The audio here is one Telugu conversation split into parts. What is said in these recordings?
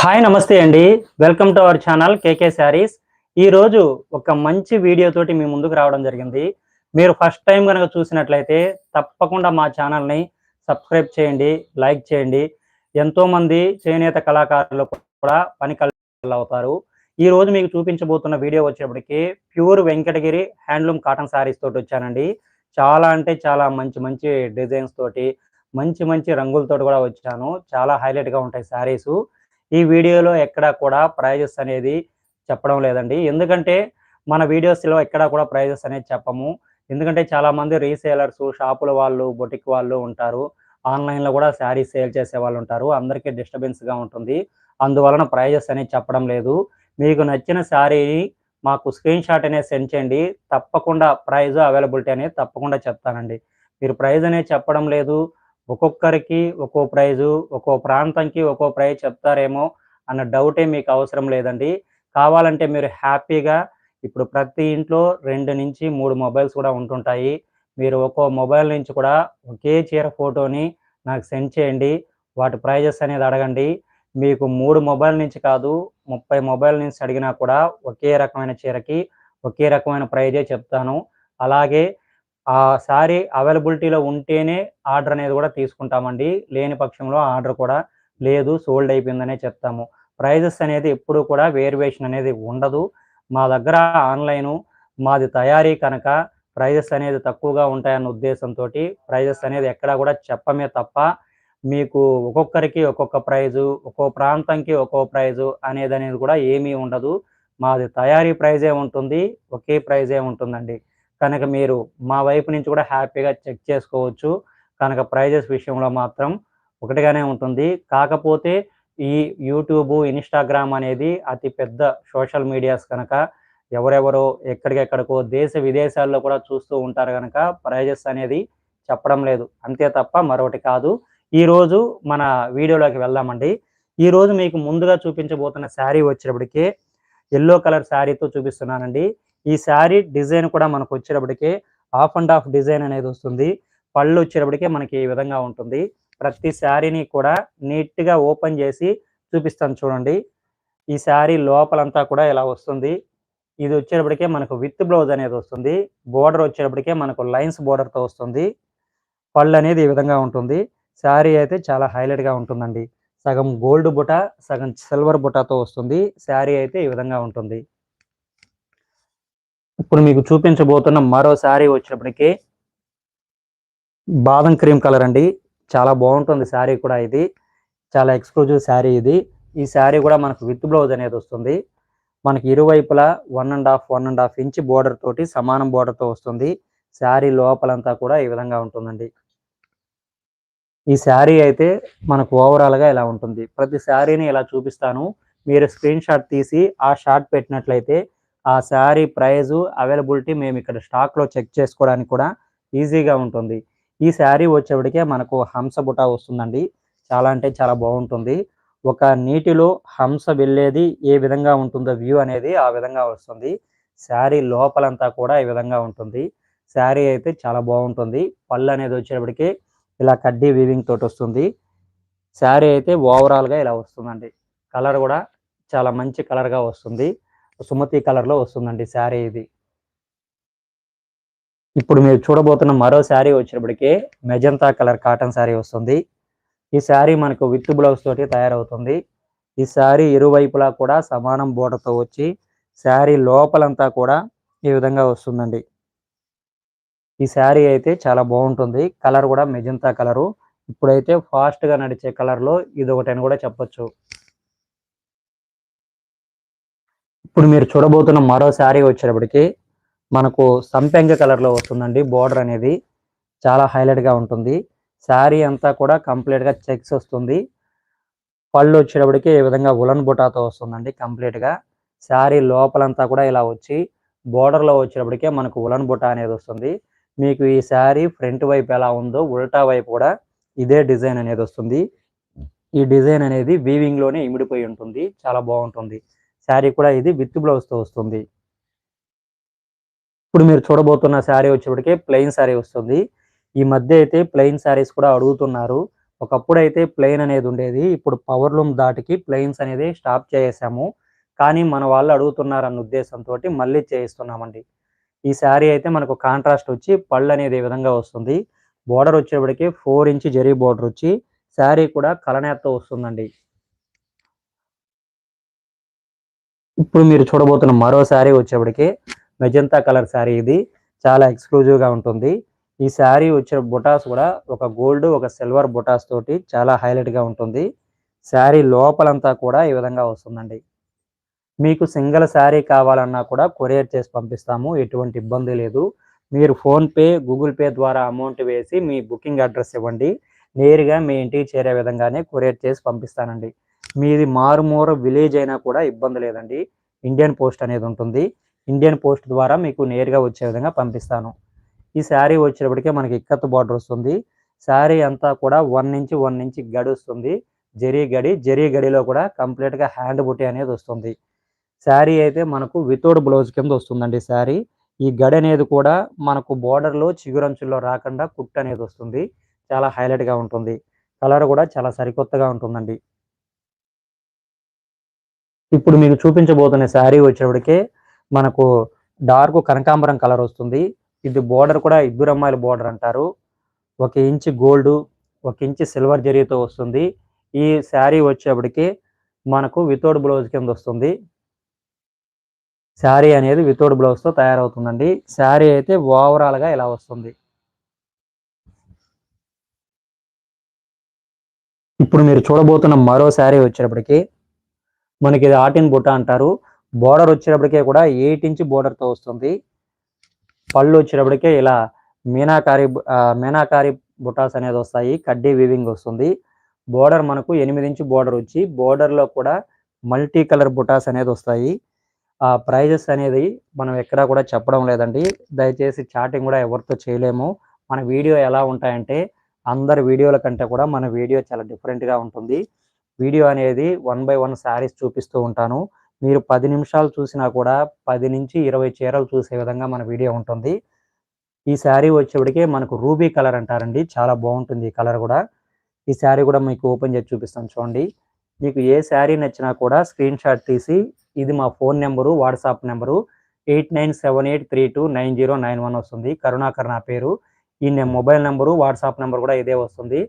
హాయ్ నమస్తే అండి. Welcome to our channel KK saris. ఈరోజు ఒక మంచి వీడియో తోటి మీ ముందుకు రావడం జరిగింది. మీరు ఫస్ట్ టైం కనుక చూసినట్లయితే తప్పకుండా మా ఛానల్ని సబ్స్క్రైబ్ చేయండి లైక్ చేయండి. ఎంతోమంది చేనేత కళాకారులు కూడా పని కళ్ళు అవుతారు. ఈ రోజు మీకు చూపించబోతున్న వీడియో వచ్చేప్పటికి pure Venkatagiri handloom cotton saris తోటి వచ్చానండి. చాలా అంటే చాలా మంచి మంచి డిజైన్స్ తోటి మంచి మంచి రంగులతోటి కూడా వచ్చాను. చాలా హైలైట్గా ఉంటాయి శారీసు. ఈ వీడియోలో ఎక్కడా కూడా ప్రైజెస్ అనేది చెప్పడం లేదండి. ఎందుకంటే మన వీడియోస్లో ఎక్కడా కూడా ప్రైజెస్ అనేది చెప్పము. ఎందుకంటే చాలా మంది రీసేలర్స్ షాపుల వాళ్ళు బొటిక్ వాళ్ళు ఉంటారు. ఆన్లైన్లో కూడా శారీ సేల్ చేసే వాళ్ళు ఉంటారు. అందరికీ డిస్టర్బెన్స్గా ఉంటుంది. అందువలన ప్రైజెస్ అనేది చెప్పడం లేదు. మీకు నచ్చిన శారీని మాకు స్క్రీన్ షాట్ అనేది సెండ్ చేయండి. తప్పకుండా ప్రైజ్ అవైలబిలిటీ అనేది తప్పకుండా చెప్తానండి. మీరు ప్రైజ్ అనేది చెప్పడం లేదు. ఒక్కొక్కరికి ఒక్కో ప్రైజు ఒక్కో ప్రాంతంకి ఒక్కో ప్రైజ్ చెప్తారేమో అన్న డౌటే మీకు అవసరం లేదండి. కావాలంటే మీరు హ్యాపీగా ఇప్పుడు ప్రతి ఇంట్లో రెండు నుంచి మూడు మొబైల్స్ కూడా ఉంటుంటాయి. మీరు ఒక్కో మొబైల్ నుంచి కూడా ఒకే చీర ఫోటోని నాకు సెండ్ చేయండి. వాటి ప్రైజెస్ అనేది అడగండి. మీకు మూడు మొబైల్ నుంచి కాదు ముప్పై మొబైల్ నుంచి అడిగినా కూడా ఒకే రకమైన చీరకి ఒకే రకమైన ప్రైజే చెప్తాను. అలాగే ఆ శారీ అవైలబిలిటీలో ఉంటేనే ఆర్డర్ అనేది కూడా తీసుకుంటామండి. లేని పక్షంలో ఆర్డర్ కూడా లేదు సోల్డ్ అయిపోయిందనే చెప్తాము. ప్రైజెస్ అనేది ఎప్పుడు కూడా వేరియేషన్ అనేది ఉండదు. మా దగ్గర ఆన్లైను మాది తయారీ కనుక ప్రైజెస్ అనేది తక్కువగా ఉంటాయన్న ఉద్దేశంతో ప్రైజెస్ అనేది ఎక్కడా కూడా చెప్పమే తప్ప మీకు ఒక్కొక్కరికి ఒక్కొక్క ప్రైజు ఒక్కో ప్రాంతంకి ఒక్కో ప్రైజు అనేది అనేది కూడా ఏమీ ఉండదు. మాది తయారీ ప్రైజే ఉంటుంది ఒకే ప్రైజే ఉంటుందండి. కనుక మీరు మా వైపు నుంచి కూడా హ్యాపీగా చెక్ చేసుకోవచ్చు. కనుక ప్రైజెస్ విషయంలో మాత్రం ఒకటిగానే ఉంటుంది. కాకపోతే ఈ యూట్యూబ్ ఇన్స్టాగ్రామ్ అనేది అతి పెద్ద సోషల్ మీడియాస్ కనుక ఎవరెవరో ఎక్కడికెక్కడికో దేశ విదేశాల్లో కూడా చూస్తూ ఉంటారు కనుక ప్రైజెస్ అనేది చెప్పడం లేదు. అంతే తప్ప మరొకటి కాదు. ఈరోజు మన వీడియోలోకి వెళ్దామండి. ఈరోజు మీకు ముందుగా చూపించబోతున్న శారీ వచ్చినప్పటికీ ఎల్లో కలర్ శారీతో చూపిస్తున్నానండి. ఈ శారీ డిజైన్ కూడా మనకు వచ్చేటప్పటికే హాఫ్ అండ్ హాఫ్ డిజైన్ అనేది వస్తుంది. పళ్ళు వచ్చేటప్పటికే మనకి ఈ విధంగా ఉంటుంది. ప్రతి శారీని కూడా నీట్గా ఓపెన్ చేసి చూపిస్తాను చూడండి. ఈ శారీ లోపలంతా కూడా ఇలా వస్తుంది. ఇది వచ్చేటప్పటికే మనకు విత్ బ్లౌజ్ అనేది వస్తుంది. బోర్డర్ వచ్చేటప్పటికే మనకు లైన్స్ బోర్డర్తో వస్తుంది. పళ్ళు అనేది ఈ విధంగా ఉంటుంది. శారీ అయితే చాలా హైలైట్గా ఉంటుందండి. సగం గోల్డ్ బుట సగం సిల్వర్ బుటాతో వస్తుంది. శారీ అయితే ఈ విధంగా ఉంటుంది. ఇప్పుడు మీకు చూపించబోతున్న మరో శారీ వచ్చినప్పటికీ బాదం క్రీమ్ కలర్ అండి. చాలా బాగుంటుంది శారీ కూడా ఇది. చాలా ఎక్స్క్లూజివ్ శారీ ఇది. ఈ శారీ కూడా మనకు విత్ బ్లౌజ్ అనేది వస్తుంది. మనకి ఇరువైపులా one and half one and half inch border తోటి సమానం బోర్డర్తో వస్తుంది. శారీ లోపలంతా కూడా ఈ విధంగా ఉంటుందండి. ఈ శారీ అయితే మనకు ఓవరాల్గా ఇలా ఉంటుంది. ప్రతి శారీని ఇలా చూపిస్తాను. మీరు స్క్రీన్ షాట్ తీసి ఆ షాట్ పెట్టినట్లయితే ఆ శారీ ప్రైజు అవైలబిలిటీ మేము ఇక్కడ స్టాక్లో చెక్ చేసుకోవడానికి కూడా ఈజీగా ఉంటుంది. ఈ శారీ వచ్చేప్పటికే మనకు హంస బుటా వస్తుందండి. చాలా అంటే చాలా బాగుంటుంది. ఒక నీటిలో హంస వెళ్ళేది ఏ విధంగా ఉంటుందో వ్యూ అనేది ఆ విధంగా వస్తుంది. శారీ లోపలంతా కూడా ఈ విధంగా ఉంటుంది. శారీ అయితే చాలా బాగుంటుంది. పళ్ళు అనేది వచ్చేటప్పటికి ఇలా కడ్డీ వీవింగ్ తోటి వస్తుంది. శారీ అయితే ఓవరాల్గా ఇలా వస్తుందండి. కలర్ కూడా చాలా మంచి కలర్గా వస్తుంది. సుమతి కలర్లో వస్తుందండి శారీ ఇది. ఇప్పుడు మీరు చూడబోతున్న మరో శారీ వచ్చినప్పటికీ మెజంతా కలర్ కాటన్ శారీ వస్తుంది. ఈ శారీ మనకు విత్ బ్లౌజ్ తోటి తయారవుతుంది. ఈ శారీ ఇరువైపులా కూడా సమానం బోటతో వచ్చి శారీ లోపలంతా కూడా ఈ విధంగా వస్తుందండి. ఈ శారీ అయితే చాలా బాగుంటుంది. కలర్ కూడా మెజంతా కలరు. ఇప్పుడైతే ఫాస్ట్గా నడిచే కలర్లో ఇది ఒకటి అని కూడా చెప్పొచ్చు. ఇప్పుడు మీరు చూడబోతున్న మరో శారీ వచ్చేటప్పటికి మనకు సంపెంగ కలర్లో వస్తుందండి. బోర్డర్ అనేది చాలా హైలైట్గా ఉంటుంది. శారీ అంతా కూడా కంప్లీట్గా చెక్స్ వస్తుంది. పళ్ళు వచ్చేటప్పటికి ఈ విధంగా ఉలన్ బుటాతో వస్తుందండి కంప్లీట్గా శారీ లోపలంతా కూడా ఇలా వచ్చి బోర్డర్లో వచ్చేటప్పటికే మనకు ఉలన్ బుటా అనేది వస్తుంది. మీకు ఈ శారీ ఫ్రంట్ వైపు ఎలా ఉందో ఉల్టా వైపు కూడా ఇదే డిజైన్ అనేది వస్తుంది. ఈ డిజైన్ అనేది వీవింగ్లోనే ఇమిడిపోయి ఉంటుంది. చాలా బాగుంటుంది. శారీ కూడా ఇది విత్ బ్లౌజ్తో వస్తుంది. ఇప్పుడు మీరు చూడబోతున్న శారీ వచ్చేప్పటికే ప్లెయిన్ శారీ వస్తుంది. ఈ మధ్య అయితే ప్లెయిన్ శారీస్ కూడా అడుగుతున్నారు. ఒకప్పుడు అయితే ప్లెయిన్ అనేది ఉండేది. ఇప్పుడు పవర్ లూమ్ దాటికి ప్లెయిన్స్ అనేది స్టాప్ చేసాము కానీ మన వాళ్ళు అడుగుతున్నారన్న ఉద్దేశంతో మళ్ళీ చేయిస్తున్నామండి. ఈ శారీ అయితే మనకు కాంట్రాస్ట్ వచ్చి పళ్ళు అనేది ఈ విధంగా వస్తుంది? బోర్డర్ వచ్చేప్పటికి ఫోర్ ఇంచ్ జరీ బోర్డర్ వచ్చి శారీ కూడా కలనేత్తో వస్తుందండి. ఇప్పుడు మీరు చూడబోతున్న మరో శారీ వచ్చేప్పటికి మెజంతా కలర్ శారీ ఇది. చాలా ఎక్స్క్లూజివ్గా ఉంటుంది. ఈ శారీ వచ్చే బుటాస్ కూడా ఒక గోల్డ్ ఒక సిల్వర్ బుటాస్ తోటి చాలా హైలైట్గా ఉంటుంది. శారీ లోపలంతా కూడా ఈ విధంగా వస్తుందండి. మీకు సింగిల్ శారీ కావాలన్నా కూడా కొరియర్ చేసి పంపిస్తాము ఎటువంటి ఇబ్బంది లేదు. మీరు ఫోన్పే గూగుల్ పే ద్వారా అమౌంట్ వేసి మీ బుకింగ్ అడ్రస్ ఇవ్వండి. నేరుగా మీ ఇంటికి చేరే విధంగానే కొరియర్ చేసి పంపిస్తానండి. మీది మారుమూర విలేజ్ అయినా కూడా ఇబ్బంది లేదండి. ఇండియన్ పోస్ట్ అనేది ఉంటుంది. ఇండియన్ పోస్ట్ ద్వారా మీకు నేరుగా వచ్చే విధంగా పంపిస్తాను. ఈ శారీ వచ్చేటప్పటికే మనకి ఇక్కత్ బార్డర్ వస్తుంది. శారీ అంతా కూడా వన్ నుంచి వన్ నుంచి గడి వస్తుంది. జరీ గడి జరీ గడిలో కూడా కంప్లీట్గా హ్యాండ్ బుట్టి అనేది వస్తుంది. శారీ అయితే మనకు వితౌట్ బ్లౌజ్ కింద వస్తుందండి శారీ. ఈ గడి అనేది కూడా మనకు బార్డర్లో చిగురంచుల్లో రాకుండా కుట్ అనేది వస్తుంది. చాలా హైలైట్గా ఉంటుంది. కలర్ కూడా చాలా సరికొత్తగా ఉంటుందండి. ఇప్పుడు మీకు చూపించబోతున్న శారీ వచ్చేప్పటికే మనకు డార్క్ కనకాంబరం కలర్ వస్తుంది. ఇది బోర్డర్ కూడా ఇద్దరు అమ్మాయిల బోర్డర్ అంటారు. ఒక ఇంచ్ గోల్డ్ ఒక ఇంచ్ సిల్వర్ జరీతో వస్తుంది. ఈ శారీ వచ్చేప్పటికి మనకు వితౌట్ బ్లౌజ్ కింద వస్తుంది. శారీ అనేది వితౌట్ బ్లౌజ్తో తయారవుతుందండి. శారీ అయితే ఓవరాల్గా ఇలా వస్తుంది? ఇప్పుడు మీరు చూడబోతున్న మరో శారీ వచ్చేటప్పటికి మనకి ఇది ఆటిన్ బుట్ట అంటారు. బోర్డర్ వచ్చేటప్పటికే కూడా ఎయిట్ ఇంచ్ బోర్డర్తో వస్తుంది. పళ్ళు వచ్చేటప్పటికే ఇలా మీనాకారి మీనాకారి బుటాస్ అనేది వస్తాయి. కడ్డీ వీవింగ్ వస్తుంది. బోర్డర్ మనకు ఎనిమిది ఇంచు బోర్డర్ వచ్చి బోర్డర్లో కూడా మల్టీ కలర్ బుటాస్ అనేది వస్తాయి. ఆ ప్రైజెస్ అనేది మనం ఎక్కడా కూడా చెప్పడం లేదండి. దయచేసి చాటింగ్ కూడా ఎవరితో చేయలేము. మన వీడియో ఎలా ఉంటాయంటే అందరి వీడియోల కంటే కూడా మన వీడియో చాలా డిఫరెంట్గా ఉంటుంది. వీడియో అనేది వన్ బై వన్ శారీస్ చూపిస్తూ ఉంటాను. మీరు పది నిమిషాలు చూసినా కూడా పది నుంచి ఇరవై చీరలు చూసే విధంగా మన వీడియో ఉంటుంది. ఈ శారీ వచ్చేప్పటికే మనకు రూబీ కలర్ అంటారండి. చాలా బాగుంటుంది ఈ కలర్ కూడా. ఈ శారీ కూడా మీకు ఓపెన్ చేసి చూపిస్తాను చూడండి. మీకు ఏ శారీ నచ్చినా కూడా స్క్రీన్ షాట్ తీసి ఇది మా phone number WhatsApp number eight nine seven eight three two nine zero nine one వస్తుంది. కరుణాకర్ నా పేరు. ఈ మొబైల్ నెంబరు వాట్సాప్ నెంబర్ కూడా ఇదే వస్తుంది.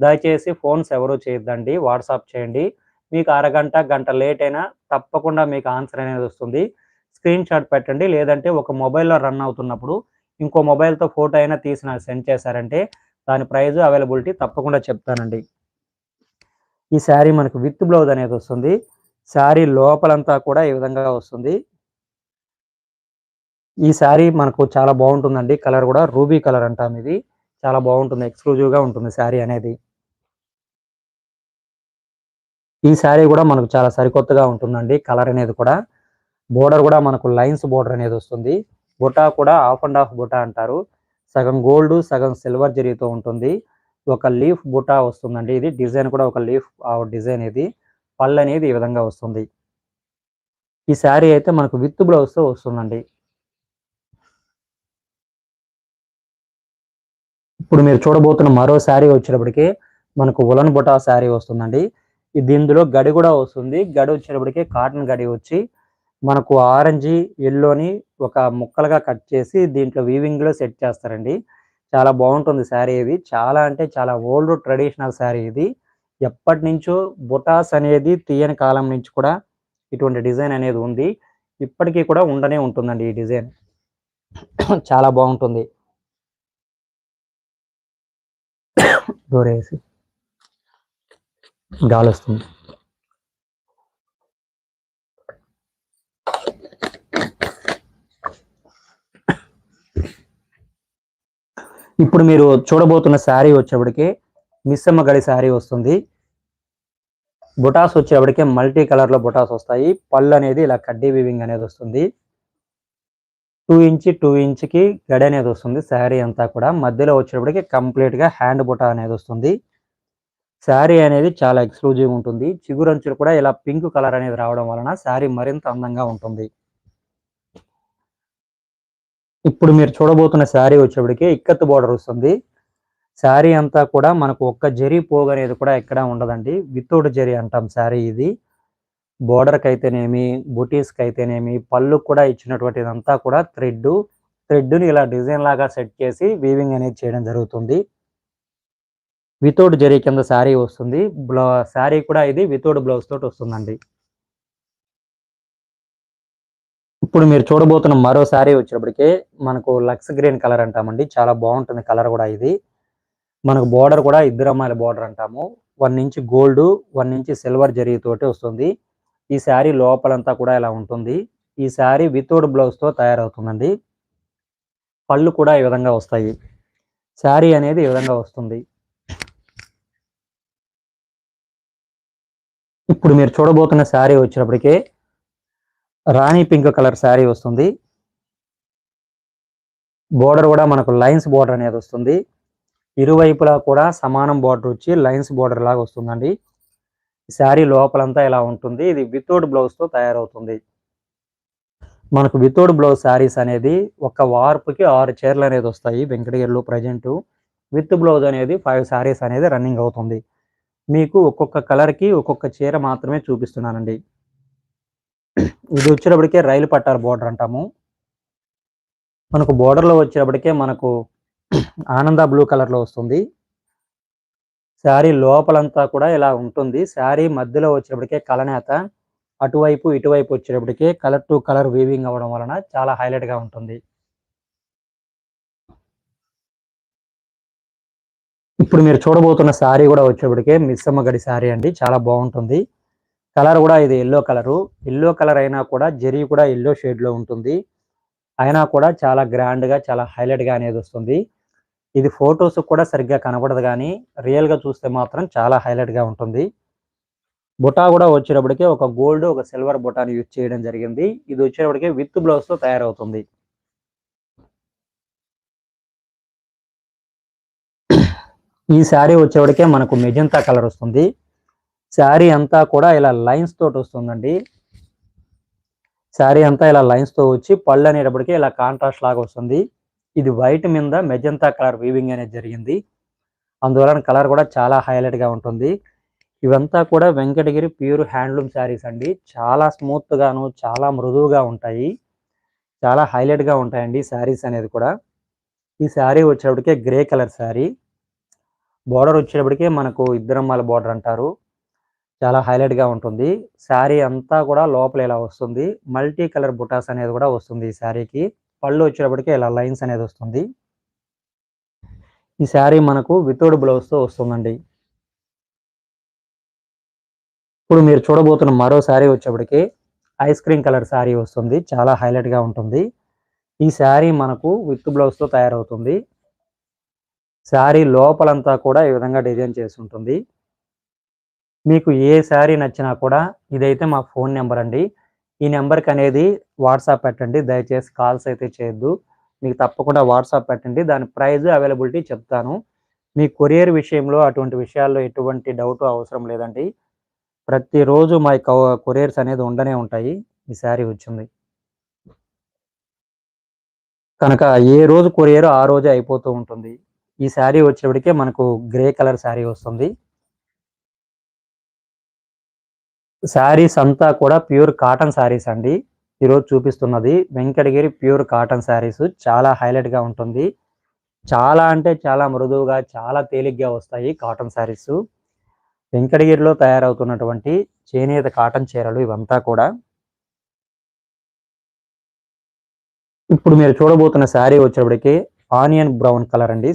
దయచేసి ఫోన్స్ ఎవరు చేయొద్దండి వాట్సాప్ చేయండి. మీకు అరగంట గంట లేట్ అయినా తప్పకుండా మీకు ఆన్సర్ అనేది వస్తుంది. స్క్రీన్ షాట్ పెట్టండి. లేదంటే ఒక మొబైల్లో రన్ అవుతున్నప్పుడు ఇంకో మొబైల్తో ఫోటో అయినా తీసి నాకు సెండ్ చేశారంటే దాని ప్రైజ్ అవైలబిలిటీ తప్పకుండా చెప్తానండి. ఈ శారీ మనకు విత్ బ్లౌజ్ అనేది వస్తుంది. శారీ లోపలంతా కూడా ఈ విధంగా వస్తుంది. ఈ శారీ మనకు చాలా బాగుంటుందండి. కలర్ కూడా రూబీ కలర్ అంటాం ఇది. చాలా బాగుంటుంది. ఎక్స్క్లూజివ్గా ఉంటుంది శారీ అనేది. ఈ శారీ కూడా మనకు చాలా సరికొత్తగా ఉంటుందండి కలర్ అనేది కూడా. బోర్డర్ కూడా మనకు లైన్స్ బోర్డర్ అనేది వస్తుంది. బుటా కూడా హాఫ్ అండ్ ఆఫ్ బుటా అంటారు. సగం గోల్డ్ సగం సిల్వర్ జరీతో ఉంటుంది. ఒక లీఫ్ బుటా వస్తుందండి. ఇది డిజైన్ కూడా ఒక లీఫ్ డిజైన్ ఇది. పళ్ళు అనేది ఈ విధంగా వస్తుంది. ఈ శారీ అయితే మనకు విత్ బ్లౌజ్తో వస్తుందండి. ఇప్పుడు మీరు చూడబోతున్న మరో శారీ వచ్చేటప్పటికి మనకు ఉలన్ బుటా శారీ వస్తుందండి. ఇది ఇందులో గడి కూడా వస్తుంది. గడి వచ్చేటప్పటికి కాటన్ గడి వచ్చి మనకు ఆరెంజ్ ఎల్లోని ఒక ముక్కలుగా కట్ చేసి దీంట్లో వీవింగ్లో సెట్ చేస్తారండి. చాలా బాగుంటుంది శారీ ఇది. చాలా అంటే చాలా ఓల్డ్ ట్రెడిషనల్ శారీ ఇది. ఎప్పటి నుంచో బుటాస్ అనేది తీయని కాలం నుంచి కూడా ఇటువంటి డిజైన్ అనేది ఉంది. ఇప్పటికీ కూడా ఉండనే ఉంటుందండి ఈ డిజైన్. చాలా బాగుంటుంది. దూరేసి గాలి వస్తుంది. ఇప్పుడు మీరు చూడబోతున్న శారీ వచ్చేప్పటికి మిస్సమ్మ గడి శారీ వస్తుంది. బుటాస్ వచ్చేప్పటికే మల్టీ కలర్లో బుటాస్ వస్తాయి. పళ్ళు అనేది ఇలా కడ్డీ వీవింగ్ అనేది వస్తుంది. టూ ఇంచ్ టూ ఇంచ్కి గడి అనేది వస్తుంది శారీ అంతా కూడా. మధ్యలో వచ్చేటప్పటికి కంప్లీట్గా హ్యాండ్ బుటా అనేది వస్తుంది. శారీ అనేది చాలా ఎక్స్క్లూజివ్ ఉంటుంది. చిగురంచులు కూడా ఇలా పింక్ కలర్ అనేది రావడం వలన శారీ మరింత అందంగా ఉంటుంది. ఇప్పుడు మీరు చూడబోతున్న శారీ వచ్చేప్పటికి ఇక్కత్ బోర్డర్ వస్తుంది. శారీ అంతా కూడా మనకు ఒక్క జరీ పోగు అనేది కూడా ఎక్కడా ఉండదండి. వితౌట్ జరీ అంటాం శారీ ఇది. బోర్డర్కి అయితేనేమి బుటీస్కి అయితేనేమి పళ్ళు కూడా ఇచ్చినటువంటి ఇదంతా కూడా థ్రెడ్ థ్రెడ్ని ఇలా డిజైన్ లాగా సెట్ చేసి వీవింగ్ అనేది చేయడం జరుగుతుంది. వితౌట్ జరీ కింద శారీ వస్తుంది. బ్లౌ శారీ కూడా ఇది వితౌట్ బ్లౌజ్ తోటి వస్తుందండి. ఇప్పుడు మీరు చూడబోతున్న మరో శారీ వచ్చినప్పటికే మనకు లక్స్ గ్రీన్ కలర్ అంటామండి. చాలా బాగుంటుంది కలర్ కూడా ఇది. మనకు బోర్డర్ కూడా ఇద్దరు అమ్మాయిల బార్డర్ అంటాము. One inch gold one inch silver తోటి వస్తుంది. ఈ శారీ లోపలంతా కూడా ఇలా ఉంటుంది. ఈ శారీ వితౌట్ బ్లౌజ్తో తయారవుతుందండి. పళ్ళు కూడా ఈ విధంగా వస్తాయి. శారీ అనేది ఈ విధంగా వస్తుంది. ఇప్పుడు మీరు చూడబోతున్న శారీ వచ్చినప్పటికే రాణి పింక్ కలర్ శారీ వస్తుంది. బోర్డర్ కూడా మనకు లైన్స్ బోర్డర్ అనేది వస్తుంది. ఇరువైపులా కూడా సమానం బోర్డర్ వచ్చి లైన్స్ బోర్డర్ లాగా వస్తుందండి. శారీ లోపలంతా ఇలా ఉంటుంది. ఇది వితౌట్ బ్లౌజ్తో తయారవుతుంది. మనకు వితౌట్ బ్లౌజ్ శారీస్ అనేది ఒక వార్పుకి ఆరు చీరలు అనేది వస్తాయి. వెంకటగిరిలో ప్రజెంట్ విత్ బ్లౌజ్ అనేది ఫైవ్ శారీస్ అనేది రన్నింగ్ అవుతుంది. మీకు ఒక్కొక్క కలర్కి ఒక్కొక్క చీర మాత్రమే చూపిస్తున్నానండి. ఇది వచ్చేటప్పటికే రైలు పట్టారు బోర్డర్ అంటాము. మనకు బోర్డర్లో వచ్చేటప్పటికే మనకు ఆనంద బ్లూ కలర్లో వస్తుంది. శారీ లోపలంతా కూడా ఇలా ఉంటుంది. శారీ మధ్యలో వచ్చేటప్పటికే కలనేత అటువైపు ఇటువైపు వచ్చేటప్పటికే కలర్ టు కలర్ వీవింగ్ అవ్వడం వలన చాలా హైలైట్గా ఉంటుంది. ఇప్పుడు మీరు చూడబోతున్న శారీ కూడా వచ్చేప్పటికే మిస్సమ్మ గడి శారీ అండి. చాలా బాగుంటుంది. కలర్ కూడా ఇది ఎల్లో కలరు. ఎల్లో కలర్ అయినా కూడా జరీ కూడా ఎల్లో షేడ్లో ఉంటుంది. అయినా కూడా చాలా గ్రాండ్గా చాలా హైలైట్గా అనేది వస్తుంది. ఇది ఫొటోస్ కూడా సరిగ్గా కనబడదు కానీ రియల్గా చూస్తే మాత్రం చాలా హైలైట్గా ఉంటుంది. బుటా కూడా వచ్చేటప్పటికే ఒక గోల్డ్ ఒక సిల్వర్ బుటాని యూజ్ చేయడం జరిగింది. ఇది వచ్చేటప్పటికే విత్ బ్లౌజ్తో తయారవుతుంది. ఈ శారీ వచ్చేవాడికే మనకు మెజంతా కలర్ వస్తుంది. శారీ అంతా కూడా ఇలా లైన్స్ తోటి వస్తుందండి. శారీ అంతా ఇలా లైన్స్తో వచ్చి పళ్ళు అనేటప్పటికీ ఇలా కాంట్రాస్ట్ లాగా వస్తుంది. ఇది వైట్ మీద మెజంతా కలర్ వీవింగ్ అనేది జరిగింది. అందువలన కలర్ కూడా చాలా హైలైట్గా ఉంటుంది. ఇవంతా కూడా వెంకటగిరి ప్యూర్ హ్యాండ్లూమ్ శారీస్ అండి. చాలా స్మూత్ గాను చాలా మృదువుగా ఉంటాయి. చాలా హైలైట్గా ఉంటాయండి శారీస్ అనేది కూడా. ఈ శారీ వచ్చేటప్పటికే గ్రే కలర్ శారీ. బార్డర్ వచ్చేటప్పటికే మనకు ఇద్దరమ్మాల బార్డర్ అంటారు. చాలా హైలైట్గా ఉంటుంది. శారీ అంతా కూడా లోపల ఇలా వస్తుంది. మల్టీ కలర్ బుటాస్ అనేది కూడా వస్తుంది ఈ శారీకి. పళ్ళు వచ్చేటప్పటికి ఇలా లైన్స్ అనేది వస్తుంది. ఈ శారీ మనకు వితౌట్ బ్లౌజ్తో వస్తుందండి. ఇప్పుడు మీరు చూడబోతున్న మరో శారీ వచ్చేప్పటికి ఐస్ క్రీమ్ కలర్ శారీ వస్తుంది. చాలా హైలైట్గా ఉంటుంది. ఈ శారీ మనకు విత్ బ్లౌజ్తో తయారవుతుంది. శారీ లోపలంతా కూడా ఈ విధంగా డిజైన్ చేసి ఉంటుంది. మీకు ఏ శారీ నచ్చినా కూడా ఇదైతే మా ఫోన్ నెంబర్ అండి. ఈ నెంబర్కి అనేది వాట్సాప్ పెట్టండి. దయచేసి కాల్స్ అయితే చేయొద్దు. మీకు తప్పకుండా వాట్సాప్ పెట్టండి. దాని ప్రైజ్ అవైలబిలిటీ చెప్తాను. మీ కొరియర్ విషయంలో అటువంటి విషయాల్లో ఎటువంటి డౌట్ అవసరం లేదండి. ప్రతిరోజు మా కొరియర్స్ అనేది ఉండనే ఉంటాయి. ఈ శారీ వచ్చింది. కనుక ఏ రోజు కొరియర్ ఆ రోజే అయిపోతూ ఉంటుంది. ఈ శారీ వచ్చేప్పటికే మనకు గ్రే కలర్ శారీ వస్తుంది. శారీస్ అంతా కూడా ప్యూర్ కాటన్ శారీస్ అండి. ఈరోజు చూపిస్తున్నది వెంకటగిరి ప్యూర్ కాటన్ శారీస్. చాలా హైలైట్గా ఉంటుంది. చాలా అంటే చాలా మృదువుగా చాలా తేలిగ్గా వస్తాయి కాటన్ శారీస్. వెంకటగిరిలో తయారవుతున్నటువంటి చేనేత కాటన్ చీరలు ఇవంతా కూడా. ఇప్పుడు మీరు చూడబోతున్న శారీ వచ్చేప్పటికి ఆనియన్ బ్రౌన్ కలర్ అండి.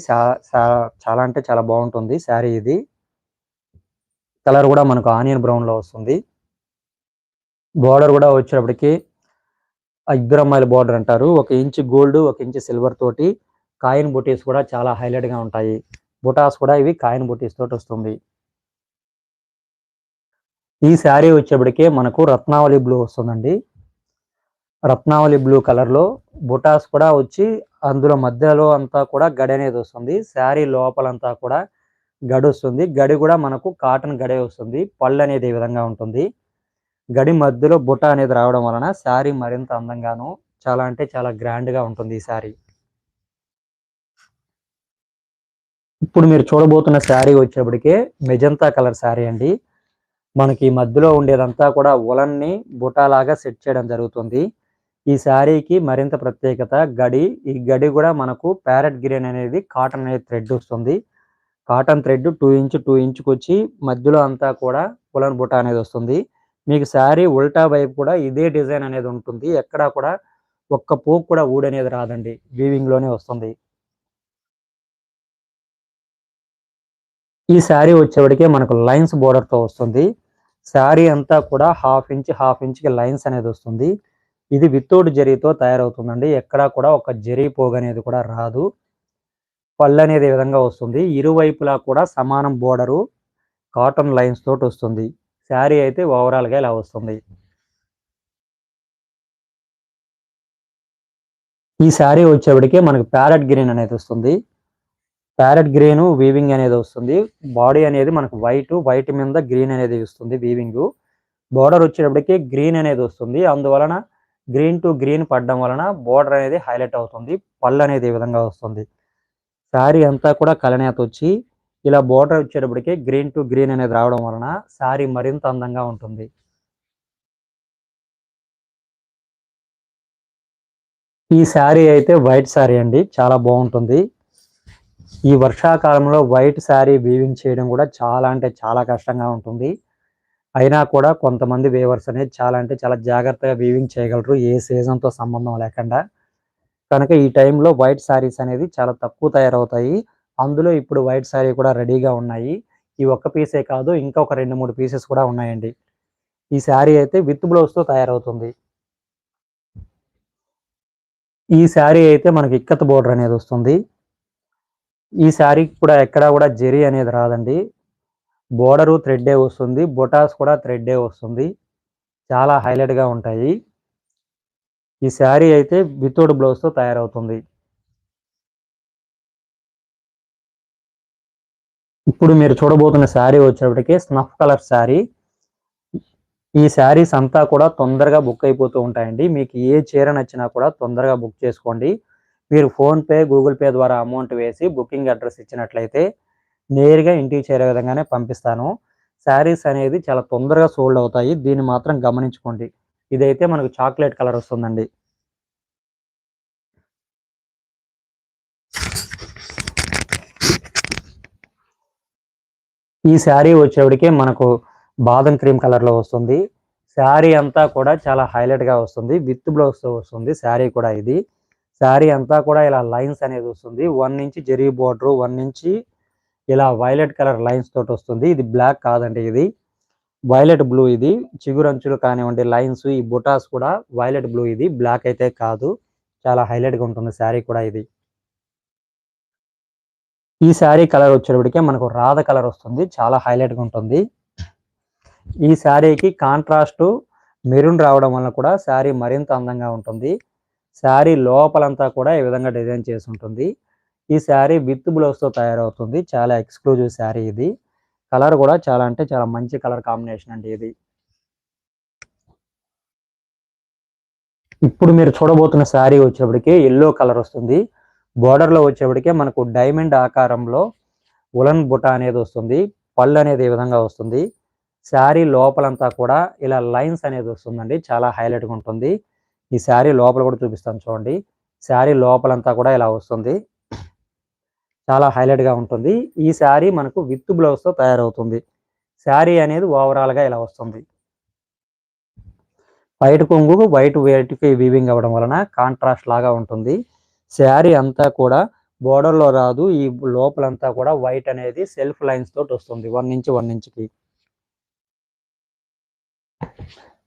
చాలా అంటే చాలా బాగుంటుంది శారీ ఇది. కలర్ కూడా మనకు ఆనియన్ బ్రౌన్లో వస్తుంది. బార్డర్ కూడా వచ్చేటప్పటికి ఇద్దరు అమ్మాయిల బార్డర్ అంటారు. ఒక ఇంచ్ గోల్డ్ ఒక ఇంచ్ సిల్వర్ తోటి కాయిన్ బుటీస్ కూడా చాలా హైలైట్గా ఉంటాయి. బుటాస్ కూడా ఇవి కాయిన్ బుటీస్ తోటి వస్తుంది. ఈ శారీ వచ్చేప్పటికే మనకు రత్నావళి బ్లూ వస్తుందండి. రత్నావళి బ్లూ కలర్లో బుటాస్ కూడా వచ్చి అందులో మధ్యలో అంతా కూడా గడి అనేది వస్తుంది. శారీ లోపలంతా కూడా గడి వస్తుంది. గడి కూడా మనకు కాటన్ గడే వస్తుంది. పళ్ళు అనేది ఈ విధంగా ఉంటుంది. గడి మధ్యలో బుట్ట అనేది రావడం వలన శారీ మరింత అందంగాను చాలా అంటే చాలా గ్రాండ్గా ఉంటుంది ఈ శారీ. ఇప్పుడు మీరు చూడబోతున్న శారీ వచ్చేప్పటికే మెజంతా కలర్ శారీ అండి. మనకి మధ్యలో ఉండేదంతా కూడా ఉలన్ని బుటాలాగా సెట్ చేయడం జరుగుతుంది. ఈ శారీకి మరింత ప్రత్యేకత గడి ఈ గడి కూడా మనకు ప్యారెట్ గ్రీన్ అనేది కాటన్ అనేది థ్రెడ్ వస్తుంది. Cotton thread two inch two ఇంచ్కి వచ్చి మధ్యలో అంతా కూడా ఉలన్ బుటా అనేది వస్తుంది. మీకు శారీ ఉల్టా వైపు కూడా ఇదే డిజైన్ అనేది ఉంటుంది. ఎక్కడా కూడా ఒక్క పోక్ కూడా ఊడనేది రాదండి. వీవింగ్లోనే వస్తుంది. ఈ శారీ వచ్చేవాడికే మనకు లైన్స్ బోర్డర్తో వస్తుంది. శారీ అంతా కూడా హాఫ్ ఇంచ్ హాఫ్ ఇంచ్కి లైన్స్ అనేది వస్తుంది. ఇది వితౌట్ జరీతో తయారవుతుందండి. ఎక్కడా కూడా ఒక జరీ పోగు అనేది కూడా రాదు. పళ్ళు అనేది విధంగా వస్తుంది. ఇరువైపులా కూడా సమానం బోర్డరు కాటన్ లైన్స్ తోటి వస్తుంది. శారీ అయితే ఓవరాల్గా ఇలా వస్తుంది. ఈ శారీ వచ్చేప్పటికే మనకు ప్యారెట్ గ్రీన్ అనేది వస్తుంది. ప్యారెట్ గ్రీన్ వీవింగ్ అనేది వస్తుంది. బాడీ అనేది మనకు వైట్ వైట్ మీద గ్రీన్ అనేది వస్తుంది వీవింగ్ బోర్డర్ వచ్చేటప్పటికి గ్రీన్ అనేది వస్తుంది. అందువలన గ్రీన్ టు గ్రీన్ పడడం వలన బోర్డర్ అనేది హైలైట్ అవుతుంది. పళ్ళు అనేది ఈ విధంగా వస్తుంది. శారీ అంతా కూడా కలనేత వచ్చి ఇలా బోర్డర్ వచ్చేటప్పటికి గ్రీన్ టు గ్రీన్ అనేది రావడం వలన శారీ మరింత అందంగా ఉంటుంది. ఈ శారీ అయితే వైట్ శారీ అండి చాలా బాగుంటుంది. ఈ వర్షాకాలంలో వైట్ శారీ వీవింగ్ చేయడం కూడా చాలా అంటే చాలా కష్టంగా ఉంటుంది. అయినా కూడా కొంతమంది వేవర్స్ అనేది చాలా అంటే చాలా జాగ్రత్తగా వీవింగ్ చేయగలరు ఏ సీజన్తో సంబంధం లేకుండా. కనుక ఈ టైంలో వైట్ శారీస్ అనేది చాలా తక్కువ తయారవుతాయి. అందులో ఇప్పుడు వైట్ శారీ కూడా రెడీగా ఉన్నాయి. ఈ ఒక్క పీసే కాదు ఇంకా ఒక రెండు మూడు పీసెస్ కూడా ఉన్నాయండి. ఈ శారీ అయితే విత్ బ్లౌజ్తో తయారవుతుంది. ఈ శారీ అయితే మనకి ఇక్కత్ బోర్డర్ అనేది వస్తుంది. ఈ శారీ కూడా ఎక్కడా కూడా జెరీ అనేది రాదండి. బోర్డరు థ్రెడ్డే వస్తుంది బొటాస్ కూడా థ్రెడ్డే వస్తుంది. చాలా హైలైట్గా ఉంటాయి. ఈ శారీ అయితే వితౌట్ బ్లౌజ్తో తయారవుతుంది. ఇప్పుడు మీరు చూడబోతున్న శారీ వచ్చేటప్పటికి స్నఫ్ కలర్ శారీ. ఈ శారీస్ అంతా కూడా తొందరగా బుక్ అయిపోతూ ఉంటాయండి. మీకు ఏ చీర నచ్చినా కూడా తొందరగా బుక్ చేసుకోండి. మీరు ఫోన్పే గూగుల్ పే ద్వారా అమౌంట్ వేసి బుకింగ్ అడ్రస్ ఇచ్చినట్లయితే నేరుగా ఇంటికి చేరే విధంగానే పంపిస్తాను. శారీస్ అనేది చాలా తొందరగా సోల్డ్ అవుతాయి. దీన్ని మాత్రం గమనించుకోండి. ఇదైతే మనకు చాక్లెట్ కలర్ వస్తుందండి. ఈ శారీ వచ్చేవాడికి మనకు బాదం క్రీమ్ కలర్లో వస్తుంది. శారీ అంతా కూడా చాలా హైలైట్గా వస్తుంది. విత్ బ్లౌజ్తో వస్తుంది. శారీ కూడా ఇది. శారీ అంతా కూడా ఇలా లైన్స్ అనేది వస్తుంది. One inch zari border one inch ఇలా వైలెట్ కలర్ లైన్స్ తోటి వస్తుంది. ఇది బ్లాక్ కాదండి ఇది. వైలెట్ బ్లూ ఇది. చిగురంచులు కానివ్వండి లైన్స్ ఈ బుటాస్ కూడా వైలెట్ బ్లూ ఇది. బ్లాక్ అయితే కాదు. చాలా హైలైట్గా ఉంటుంది శారీ కూడా ఇది. ఈ శారీ కలర్ వచ్చేటప్పటికే మనకు రాధ కలర్ వస్తుంది. చాలా హైలైట్గా ఉంటుంది. ఈ శారీకి కాంట్రాస్ట్ మెరూన్ రావడం వల్ల కూడా శారీ మరింత అందంగా ఉంటుంది. శారీ లోపలంతా కూడా ఈ విధంగా డిజైన్ చేసి ఉంటుంది. ఈ శారీ విత్ బ్లౌజ్తో తయారవుతుంది. చాలా ఎక్స్క్లూజివ్ శారీ ఇది. కలర్ కూడా చాలా అంటే చాలా మంచి కలర్ కాంబినేషన్ అండి ఇది. ఇప్పుడు మీరు చూడబోతున్న శారీ వచ్చేప్పటికి ఎల్లో కలర్ వస్తుంది. బోర్డర్లో వచ్చేప్పటికే మనకు డైమండ్ ఆకారంలో ఉలన్ బుట్ట అనేది వస్తుంది పళ్ళు అనేది ఈ విధంగా వస్తుంది. శారీ లోపలంతా కూడా ఇలా లైన్స్ అనేది వస్తుందండి చాలా హైలైట్గా ఉంటుంది. ఈ శారీ లోపల కూడా చూపిస్తాను చూడండి. శారీ లోపలంతా కూడా ఇలా వస్తుంది. చాలా హైలైట్గా ఉంటుంది. ఈ శారీ మనకు విత్ బ్లౌజ్తో తయారవుతుంది. శారీ అనేది ఓవరాల్గా ఇలా వస్తుంది. వైట్ కొంగు వైట్ వైట్కి వీవింగ్ అవ్వడం వలన కాంట్రాస్ట్ లాగా ఉంటుంది. శారీ అంతా కూడా బోర్డర్లో రాదు. ఈ లోపలంతా కూడా వైట్ అనేది సెల్ఫ్ లైన్స్ తోటి వస్తుంది. వన్ ఇంచ్ వన్ ఇంచ్కి.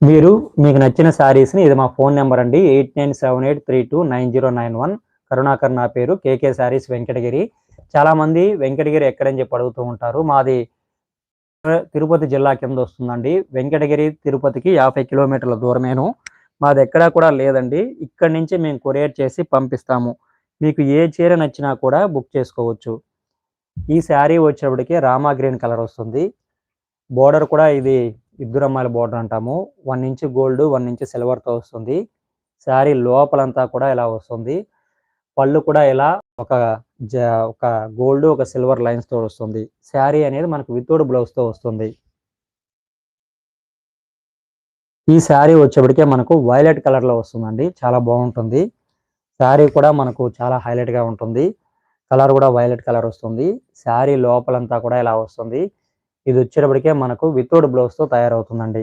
మీరు మీకు నచ్చిన శారీస్ని ఇది మా ఫోన్ నెంబర్ అండి. Eight nine seven eight three two nine zero nine one Karunakar నా పేరు. కేకే శారీస్ వెంకటగిరి. చాలామంది వెంకటగిరి ఎక్కడని చెప్పి అడుగుతూ ఉంటారు. మాది తిరుపతి జిల్లా కింద వస్తుందండి. వెంకటగిరి తిరుపతికి యాభై కిలోమీటర్ల దూరమేను. మాది ఎక్కడా కూడా లేదండి. ఇక్కడి నుంచి మేము కొరియర్ చేసి పంపిస్తాము. మీకు ఏ చీర నచ్చినా కూడా బుక్ చేసుకోవచ్చు. ఈ శారీ వచ్చినప్పటికీ రామా గ్రీన్ కలర్ వస్తుంది. బోర్డర్ కూడా ఇది ఇద్దరమ్మాయిల బోర్డర్ అంటాము. One inch gold one inch సిల్వర్తో వస్తుంది. శారీ లోపలంతా కూడా ఇలా వస్తుంది. పళ్ళు కూడా ఇలా ఒక ఒక గోల్డ్ ఒక సిల్వర్ లైన్స్తో వస్తుంది. శారీ అనేది మనకు వితౌట్ బ్లౌజ్తో వస్తుంది. ఈ శారీ వచ్చేప్పటికే మనకు వైలెట్ కలర్లో వస్తుందండి. చాలా బాగుంటుంది. శారీ కూడా మనకు చాలా హైలైట్గా ఉంటుంది. కలర్ కూడా వైలెట్ కలర్ వస్తుంది. శారీ లోపలంతా కూడా ఇలా వస్తుంది. ఇది వచ్చేటప్పటికే మనకు వితౌట్ బ్లౌజ్తో తయారవుతుందండి.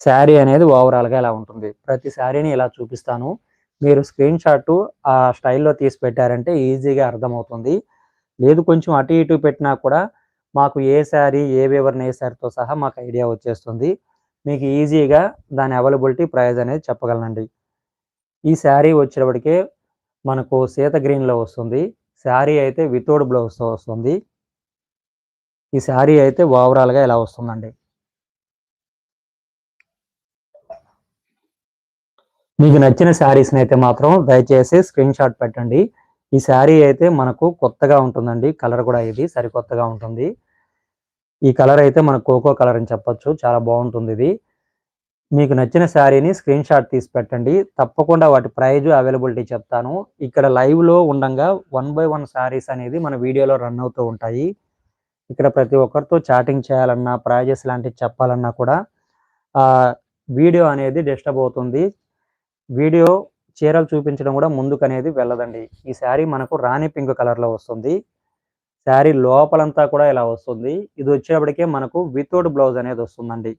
శారీ అనేది ఓవరాల్గా ఇలా ఉంటుంది. ప్రతి శారీని ఇలా చూపిస్తాను. మీరు స్క్రీన్ షాట్ ఆ స్టైల్లో తీసి పెట్టారంటే ఈజీగా అర్థమవుతుంది. లేదు కొంచెం అటు ఇటు పెట్టినా కూడా మాకు ఏ శారీ ఏ వివరణ ఏ శారీతో సహా మాకు ఐడియా వచ్చేస్తుంది. మీకు ఈజీగా దాని అవైలబిలిటీ ప్రైస్ అనేది చెప్పగలనండి. ఈ శారీ వచ్చేటప్పటికే మనకు సీత గ్రీన్లో వస్తుంది. శారీ అయితే వితౌట్ బ్లౌజ్తో వస్తుంది. ఈ శారీ అయితే ఓవరాల్గా ఇలా వస్తుందండి. మీకు నచ్చిన శారీస్ని అయితే మాత్రం దయచేసి స్క్రీన్ షాట్ పెట్టండి. ఈ శారీ అయితే మనకు కొత్తగా ఉంటుందండి. కలర్ కూడా ఇది సరికొత్తగా ఉంటుంది. ఈ కలర్ అయితే మనకు కోకో కలర్ అని చెప్పొచ్చు. చాలా బాగుంటుంది ఇది. మీకు నచ్చిన శారీని స్క్రీన్ షాట్ తీసి పెట్టండి. తప్పకుండా వాటి ప్రైజ్ అవైలబిలిటీ చెప్తాను. ఇక్కడ లైవ్లో ఉండగా వన్ బై వన్ శారీస్ అనేది మన వీడియోలో రన్ అవుతూ ఉంటాయి. ఇక్కడ ప్రతి ఒక్కరితో చాటింగ్ చేయాలన్నా ప్రైజెస్ లాంటివి చెప్పాలన్నా కూడా వీడియో అనేది డిస్టర్బ్ అవుతుంది. వీడియో చీరలు చూపించడం కూడా ముందుకు అనేది వెళ్ళదండి. ఈ శారీ మనకు రాణి పింక్ కలర్లో వస్తుంది. శారీ లోపలంతా కూడా ఇలా వస్తుంది. ఇది వచ్చేప్పటికే మనకు వితౌట్ బ్లౌజ్ అనేది వస్తుందండి.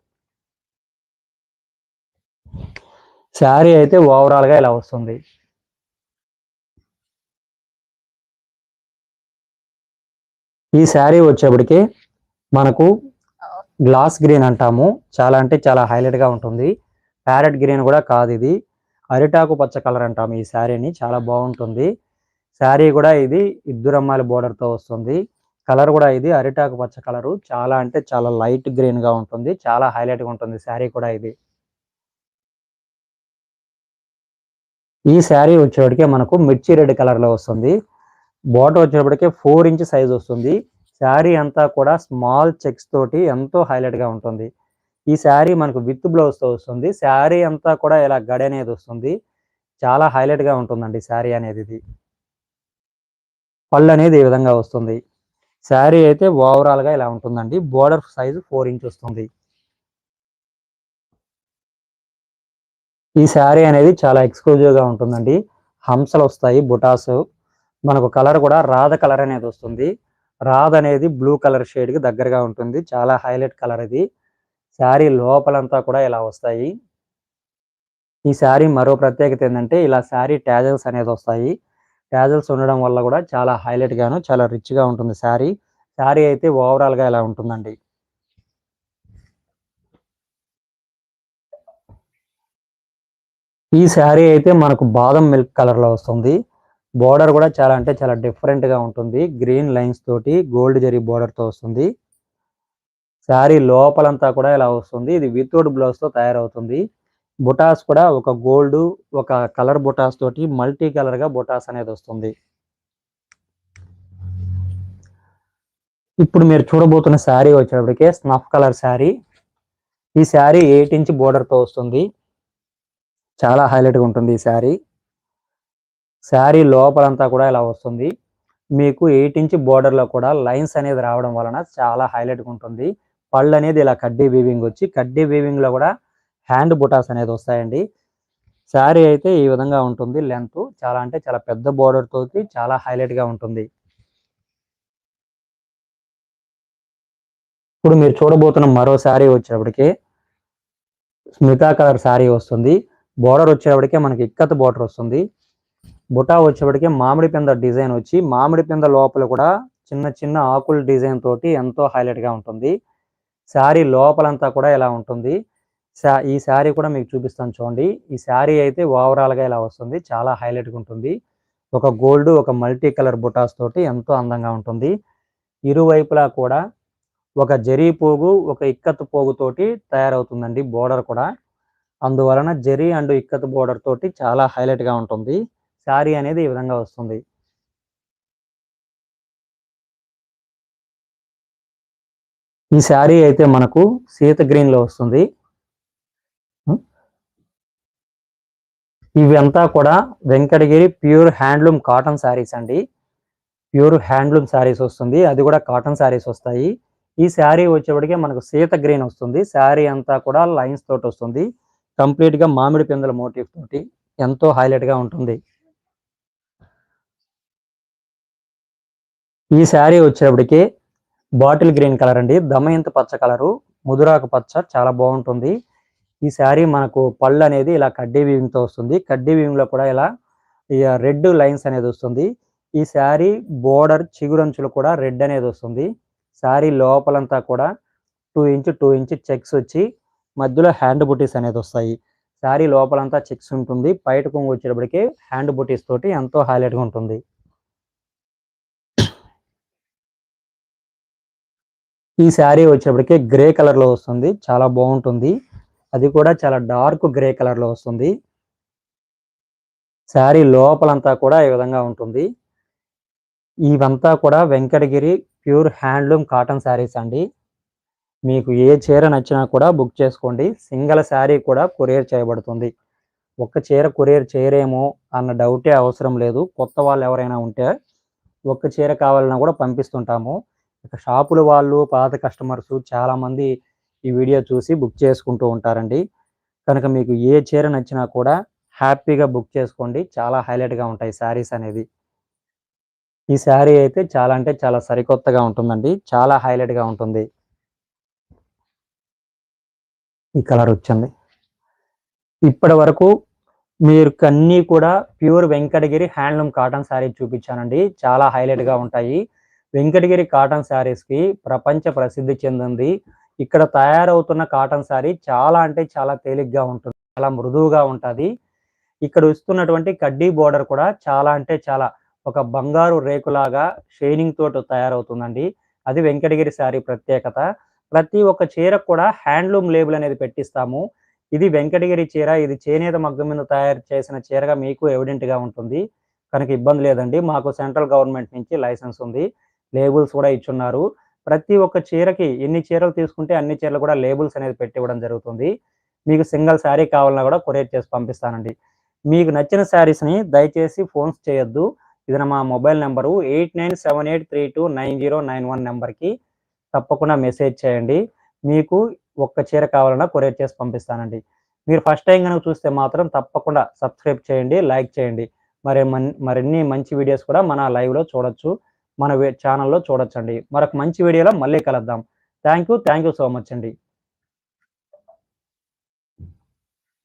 శారీ అయితే ఓవరాల్గా ఇలా వస్తుంది. ఈ శారీ వచ్చేప్పటికి మనకు గ్లాస్ గ్రీన్ అంటాము. చాలా అంటే చాలా హైలైట్గా ఉంటుంది. ప్యారెట్ గ్రీన్ కూడా కాదు ఇది. అరిటాకు పచ్చ కలర్ అంటాము ఈ శారీని. చాలా బాగుంటుంది. శారీ కూడా ఇది ఇద్దరమ్మాయిల బోర్డర్తో వస్తుంది. కలర్ కూడా ఇది అరిటాకు పచ్చ కలరు చాలా అంటే చాలా లైట్ గ్రీన్గా ఉంటుంది. చాలా హైలైట్గా ఉంటుంది శారీ కూడా ఇది. ఈ శారీ వచ్చేటికే మనకు మిర్చి రెడ్ కలర్లో వస్తుంది. బోర్డర్ వచ్చేటప్పటికే ఫోర్ ఇంచ్ సైజ్ వస్తుంది. శారీ అంతా కూడా స్మాల్ చెక్స్ తోటి ఎంతో హైలైట్గా ఉంటుంది. ఈ శారీ మనకు విత్ బ్లౌజ్తో వస్తుంది. శారీ అంతా కూడా ఇలా గడి అనేది వస్తుంది. చాలా హైలైట్గా ఉంటుందండి శారీ అనేది ఇది. పళ్ళు అనేది ఈ విధంగా వస్తుంది? శారీ అయితే ఓవరాల్గా ఇలా ఉంటుందండి. బోర్డర్ సైజు ఫోర్ ఇంచ్ వస్తుంది. ఈ శారీ అనేది చాలా ఎక్స్క్లూజివ్గా ఉంటుందండి. హంసలు వస్తాయి బుటాస్. మనకు కలర్ కూడా రాధ కలర్ అనేది వస్తుంది. రాధ అనేది బ్లూ కలర్ షేడ్కి దగ్గరగా ఉంటుంది. చాలా హైలైట్ కలర్ ఇది. శారీ లోపలంతా కూడా ఇలా వస్తాయి. ఈ శారీ మరో ప్రత్యేకత ఏంటంటే ఇలా శారీ ట్యాజల్స్ అనేది వస్తాయి. క్యాజువల్స్ ఉండడం వల్ల కూడా చాలా హైలైట్ గాను చాలా రిచ్గా ఉంటుంది శారీ. శారీ అయితే ఓవరాల్గా ఇలా ఉంటుందండి. ఈ శారీ అయితే మనకు బాదం మిల్క్ కలర్లో వస్తుంది. బోర్డర్ కూడా చాలా అంటే చాలా డిఫరెంట్గా ఉంటుంది. గ్రీన్ లైన్స్ తోటి గోల్డ్ జరీ బోర్డర్తో వస్తుంది. శారీ లోపలంతా కూడా ఇలా వస్తుంది. ఇది వితౌట్ బ్లౌజ్తో తయారవుతుంది. బుటాస్ కూడా ఒక గోల్డ్ ఒక కలర్ బుటాస్ తోటి మల్టీ కలర్గా బుటాస్ అనేది వస్తుంది. ఇప్పుడు మీరు చూడబోతున్న శారీ వచ్చేటప్పటికే స్నఫ్ కలర్ శారీ. ఈ శారీ ఎయిట్ ఇంచ్ బోర్డర్తో వస్తుంది. చాలా హైలైట్గా ఉంటుంది ఈ శారీ. శారీ లోపలంతా కూడా ఇలా వస్తుంది. మీకు ఎయిట్ ఇంచ్ బోర్డర్లో కూడా లైన్స్ అనేది రావడం వలన చాలా హైలైట్గా ఉంటుంది. పళ్ళు అనేది ఇలా కడ్డీ వీవింగ్ వచ్చి కడ్డీ వీవింగ్లో కూడా హ్యాండ్ బుటాస్ అనేది వస్తాయండి. శారీ అయితే ఈ విధంగా ఉంటుంది. లెంత్ చాలా అంటే చాలా పెద్ద బోర్డర్ తోటి చాలా హైలైట్గా ఉంటుంది. ఇప్పుడు మీరు చూడబోతున్న మరో శారీ వచ్చేటప్పటికి స్మితా కలర్ శారీ వస్తుంది. బోర్డర్ వచ్చేటప్పటికే మనకి ఇక్కత్ బోర్డర్ వస్తుంది. బుటా వచ్చేప్పటికే మామిడి పింద డిజైన్ వచ్చి మామిడి పింద లోపల కూడా చిన్న చిన్న ఆకుల డిజైన్ తోటి ఎంతో హైలైట్గా ఉంటుంది. శారీ లోపలంతా కూడా ఇలా ఉంటుంది. ఈ శారీ కూడా మీకు చూపిస్తాను చూడండి. ఈ శారీ అయితే ఓవరాల్గా ఇలా వస్తుంది. చాలా హైలైట్గా ఉంటుంది. ఒక గోల్డ్ ఒక మల్టీ కలర్ బుటాస్ తోటి ఎంతో అందంగా ఉంటుంది. ఇరువైపులా కూడా ఒక జరీ పోగు ఒక ఇక్కత్ పోగు తోటి తయారవుతుందండి బోర్డర్ కూడా. అందువలన జరీ అండ్ ఇక్కత్ బోర్డర్ తోటి చాలా హైలైట్గా ఉంటుంది. శారీ అనేది ఈ విధంగా వస్తుంది. ఈ శారీ అయితే మనకు సీత గ్రీన్లో వస్తుంది. ఇవంతా కూడా Venkatagiri pure handloom cotton saris అండి. ప్యూర్ హ్యాండ్లూమ్ శారీస్ వస్తుంది. అది కూడా కాటన్ శారీస్ వస్తాయి. ఈ శారీ వచ్చేప్పటికే మనకు సీత గ్రీన్ వస్తుంది. శారీ అంతా కూడా లైన్స్ తోటి వస్తుంది. కంప్లీట్గా మామిడి పిందల మోటివ్ తోటి ఎంతో హైలైట్గా ఉంటుంది. ఈ శారీ వచ్చేప్పటికి బాటిల్ గ్రీన్ కలర్ అండి. దమయంత పచ్చ కలరు. ముదురాకు పచ్చ చాలా బాగుంటుంది. ఈ శారీ మనకు పళ్ళు అనేది ఇలా కడ్డీ వీవింగ్ వస్తుంది. కడ్డీ వీవింగ్లో కూడా ఇలా రెడ్ లైన్స్ అనేది వస్తుంది. ఈ శారీ బోర్డర్ చిగురంచులు కూడా రెడ్ అనేది వస్తుంది. శారీ లోపలంతా కూడా two inch two inch checks వచ్చి మధ్యలో హ్యాండ్ బుటీస్ అనేది వస్తాయి. శారీ లోపలంతా చెక్స్ ఉంటుంది. బయట కొంగు వచ్చేటప్పటికి హ్యాండ్ బుటీస్ తోటి ఎంతో హైలైట్గా ఉంటుంది. ఈ శారీ వచ్చేప్పటికి గ్రే కలర్లో వస్తుంది. చాలా బాగుంటుంది. అది కూడా చాలా డార్క్ గ్రే కలర్లో వస్తుంది. శారీ లోపలంతా కూడా ఈ విధంగా ఉంటుంది. ఇవంతా కూడా Venkatagiri pure handloom cotton saris అండి. మీకు ఏ చీర నచ్చినా కూడా బుక్ చేసుకోండి. సింగల్ శారీ కూడా కొరియర్ చేయబడుతుంది. ఒక్క చీర కొరియర్ చేయరేమో అన్న డౌటే అవసరం లేదు. కొత్త వాళ్ళు ఎవరైనా ఉంటే ఒక్క చీర కావాలన్నా కూడా పంపిస్తుంటాము. ఇక షాపుల వాళ్ళు పాత కస్టమర్స్ చాలామంది ఈ వీడియో చూసి బుక్ చేసుకుంటూ ఉంటారండి. కనుక మీకు ఏ చీర నచ్చినా కూడా హ్యాపీగా బుక్ చేసుకోండి. చాలా హైలైట్గా ఉంటాయి శారీస్ అనేది ఈ శారీ అయితే చాలా అంటే చాలా సరికొత్తగా ఉంటుందండి. చాలా హైలైట్గా ఉంటుంది. ఈ కలర్ వచ్చింది. ఇప్పటి వరకు మీరు అన్నీ కూడా pure Venkatagiri handloom cotton sari చూపించానండి. చాలా హైలైట్గా ఉంటాయి. వెంకటగిరి కాటన్ శారీస్కి ప్రపంచ ప్రసిద్ధి చెందింది ఇక్కడ తయారవుతున్న కాటన్ శారీ చాలా అంటే చాలా తేలిగ్గా ఉంటుంది చాలా మృదువుగా ఉంటుంది. ఇక్కడ ఇస్తున్నటువంటి కడ్డీ బోర్డర్ కూడా చాలా అంటే చాలా ఒక బంగారు రేకులాగా షైనింగ్ తోటి తయారవుతుందండి. అది వెంకటగిరి శారీ ప్రత్యేకత. ప్రతి ఒక్క చీర కూడా హ్యాండ్లూమ్ లేబుల్ అనేది పెట్టిస్తాము. ఇది వెంకటగిరి చీర ఇది చేనేత మగ్గం మీద తయారు చేసిన చీరగా మీకు ఎవిడెంట్గా ఉంటుంది. కనుక ఇబ్బంది లేదండి. మాకు సెంట్రల్ గవర్నమెంట్ నుంచి లైసెన్స్ ఉంది. లేబుల్స్ కూడా ఇచ్చున్నారు. ప్రతి ఒక్క చీరకి ఎన్ని చీరలు తీసుకుంటే అన్ని చీరలు కూడా లేబుల్స్ అనేది పెట్టి ఇవ్వడం జరుగుతుంది. మీకు సింగిల్ శారీ కావాలన్నా కూడా కొరియర్ చేసి పంపిస్తానండి. మీకు నచ్చిన శారీస్ని దయచేసి ఫోన్స్ చేయొద్దు. ఇది మా mobile number eight nine seven eight three two nine zero nine one నెంబర్కి తప్పకుండా మెసేజ్ చేయండి. మీకు ఒక్క చీర కావాలన్నా కొరియర్ చేసి పంపిస్తానండి. మీరు ఫస్ట్ టైం కనుక చూస్తే మాత్రం తప్పకుండా సబ్స్క్రైబ్ చేయండి లైక్ చేయండి. మరి మరిన్ని మంచి వీడియోస్ కూడా మన లైవ్లో చూడొచ్చు. మన ఛానల్లో చూడొచ్చండి. మరొక మంచి వీడియోలో మళ్ళీ కలుద్దాం. Thank you thank you so much అండి.